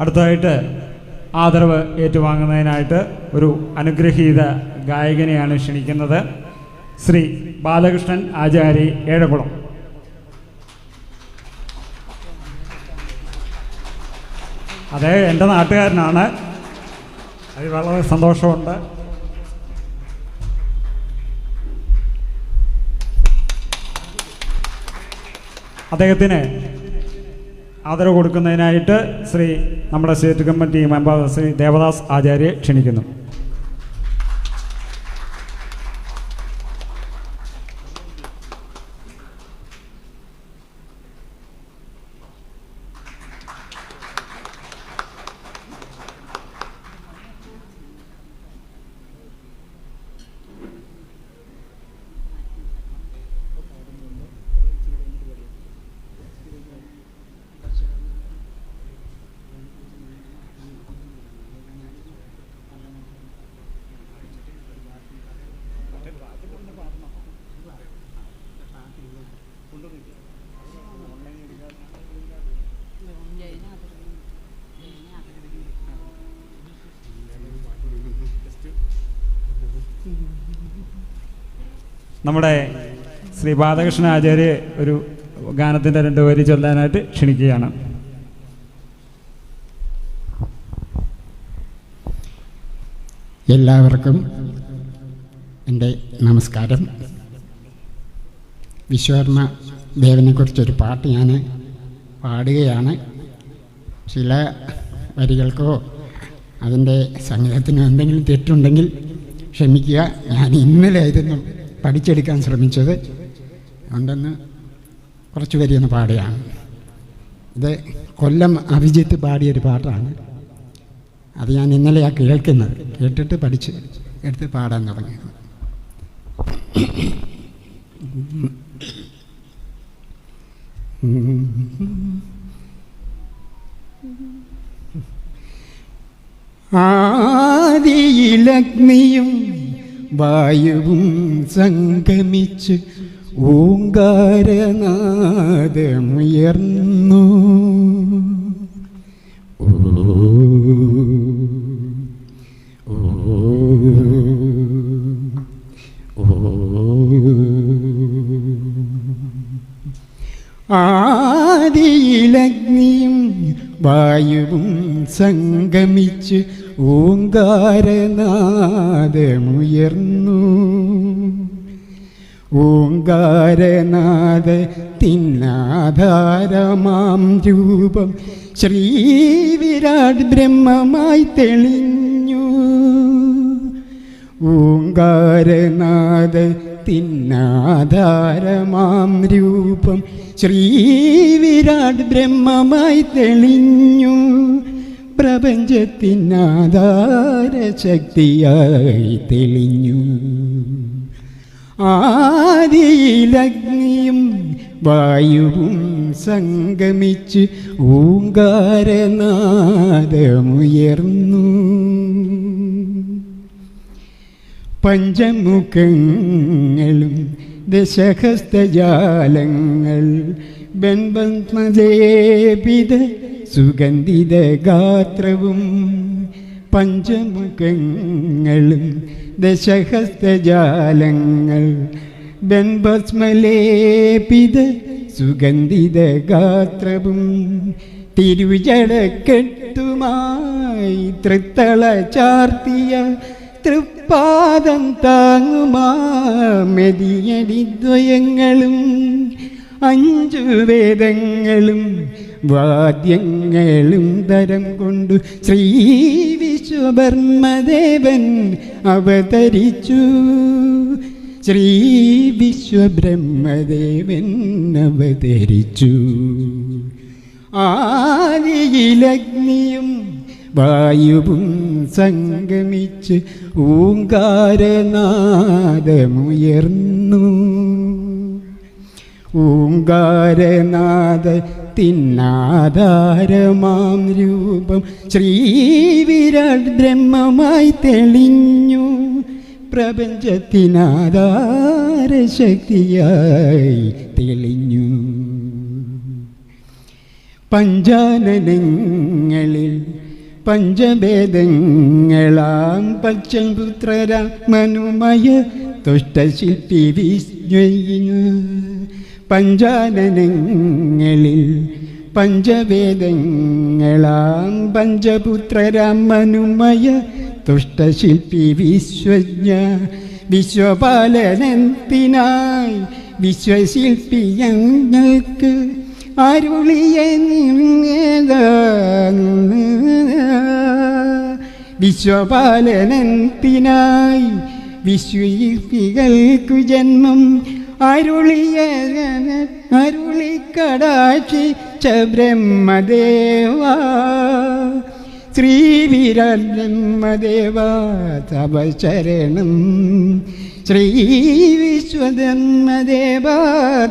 അടുത്തതായിട്ട് ആദരവ് ഏറ്റുവാങ്ങുന്നതിനായിട്ട് ഒരു അനുഗ്രഹീത ഗായകനെയാണ് ക്ഷണിക്കുന്നത് ശ്രീ ബാലകൃഷ്ണൻ ആചാരി ഏഴകുളം. അതെ എന്റെ നാട്ടുകാരനാണ്. അത് വളരെ സന്തോഷമുണ്ട്. അദ്ദേഹത്തിന് ആദരവ് കൊടുക്കുന്നതിനായിട്ട് ശ്രീ നമ്മുടെ state committee member Shri Devadas ആചാര്യെ ക്ഷണിക്കുന്നു. നമ്മുടെ ശ്രീ ബാലകൃഷ്ണ ആചാര്യ ഒരു ഗാനത്തിന്റെ രണ്ട് വരി ചൊല്ലാനായിട്ട് ക്ഷണിക്കുകയാണ്. എല്ലാവർക്കും എന്റെ നമസ്കാരം. വിശ്വകർമ്മ ദേവനെക്കുറിച്ചൊരു പാട്ട് ഞാൻ പാടുകയാണ്. ചില വരികൾക്കോ അതിന്റെ സംഗീതത്തിനോ എന്തെങ്കിലും തെറ്റുണ്ടെങ്കിൽ ക്ഷമിക്കുക. ഞാൻ ഇന്നലെ ആയിരുന്നു പഠിച്ചെടുക്കാൻ ശ്രമിച്ചത് ഉണ്ടെന്ന് കുറച്ച് വരിയൊന്ന് പാടുകയാണ്. ഇത് കൊല്ലം അഭിജിത്ത് പാടിയൊരു പാട്ടാണ്. അത് ഞാൻ ഇന്നലെയാണ് കേൾക്കുന്നത്. കേട്ടിട്ട് പഠിച്ച് എടുത്ത് പാടാൻ തുടങ്ങിയത്. ആദിയിലഗ്നിയും വായുവും സംഗമിച്ച് ഓങ്കാരനാദമുയർന്നു. ആദിയിലഗ്നിയും വായുവും സംഗമിച്ച് ഓങ്കാരനാദമുയർന്നു. ഓങ്കാരനാഥ തിന്നാധാരമാം രൂപം ശ്രീവിരാട് ബ്രഹ്മമായി തെളിഞ്ഞു. ഓങ്കാരനാഥ തിന്നാധാരമാം രൂപം ശ്രീവിരാട് ബ്രഹ്മമായി തെളിഞ്ഞു. പ്രപഞ്ചത്തിനാധാര ശക്തിയായി തെളിഞ്ഞു. ആദിയിലഗ്നിയും വായുവും സംഗമിച്ച് ഊങ്കാരനാദമുയർന്നു പഞ്ചമുഖങ്ങളും ദശഹസ്തജാലങ്ങൾ ബൻബന്മലേപിത സുഗന്ധിത ഗാത്രവും പഞ്ചമുഖങ്ങളും ദശഹസ്തജാലങ്ങൾ ബൻഭസ്മലേപിത സുഗന്ധിത ഗാത്രവും തിരുവിചടക്കെട്ടുമായി തൃത്തള ചാർത്തിയ തൃപ്പാദം താങ്ങുമാതിയടിദ്വയങ്ങളും അഞ്ചു വേദങ്ങളും വാദ്യങ്ങളും തരം കൊണ്ടു ശ്രീ വിശ്വബ്രഹ്മദേവൻ അവതരിച്ചു. ശ്രീ വിശ്വബ്രഹ്മദേവൻ അവതരിച്ചു. ആദിയിലഗ്നിയും വായുവും സംഗമിച്ച് ഓങ്കാരനാദമുയർന്നു. ഓങ്കാരനാഥ തിന്നാധാരമാം രൂപം ശ്രീവിരാട് ബ്രഹ്മമായി തെളിഞ്ഞു. പ്രപഞ്ചത്തിനാധാര ശക്തിയായി തെളിഞ്ഞു. പഞ്ചാനനങ്ങളിൽ പഞ്ചഭേദങ്ങളാം പച്ചപുത്രരാമനുമയ തുഷ്ടശില്പി വിസ്മയ പഞ്ചാനനങ്ങളിൽ പഞ്ചവേദങ്ങളാം പഞ്ചപുത്രരാമനുമയ തുഷ്ടശില്പി വിശ്വജ്ഞ വിശ്വപാലനത്തിനായി വിശ്വശില്പി ഞങ്ങൾക്ക് അരുളിയ വിശ്വപാലനത്തിനായി വിശ്വശില്പികൾക്കു ജന്മം അരുളിയ ച ബ്രഹ്മദേവ ശ്രീവിരബ്രഹ്മദേവ തവ ശരണം ശ്രീ വിശ്വജന്മദേവ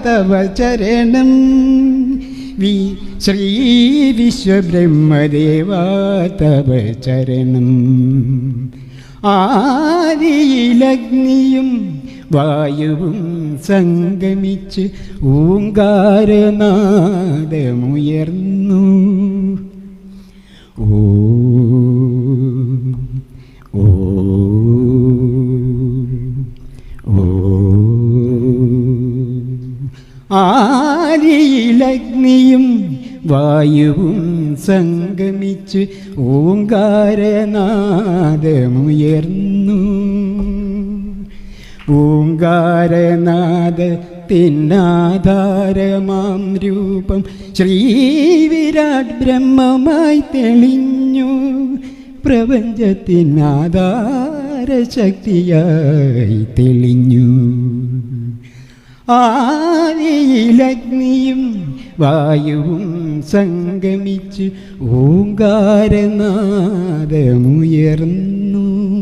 തവ വി ശ്രീ വിശ്വബ്രഹ്മദേവ തവ ചരണം ആദിയിലഗ്നിയും വായുവും സംഗമിച്ച് ഓങ്കാരനാദമുയർന്നു. ഓ ഓ ആദിയിലഗ്നിയും വായുവും സംഗമിച്ച് ഓങ്കാരനാദമുയർന്നു. ഓങ്കാരനാദത്തിനാധാരമാം രൂപം. ശ്രീവിരാട് ബ്രഹ്മമായി തെളിഞ്ഞു. പ്രപഞ്ചത്തിനാധാര ശക്തിയായി തെളിഞ്ഞു. ആദിയിലഗ്നിയും വായുവും സംഗമിച്ച് ഓങ്കാരനാദമുയർന്നു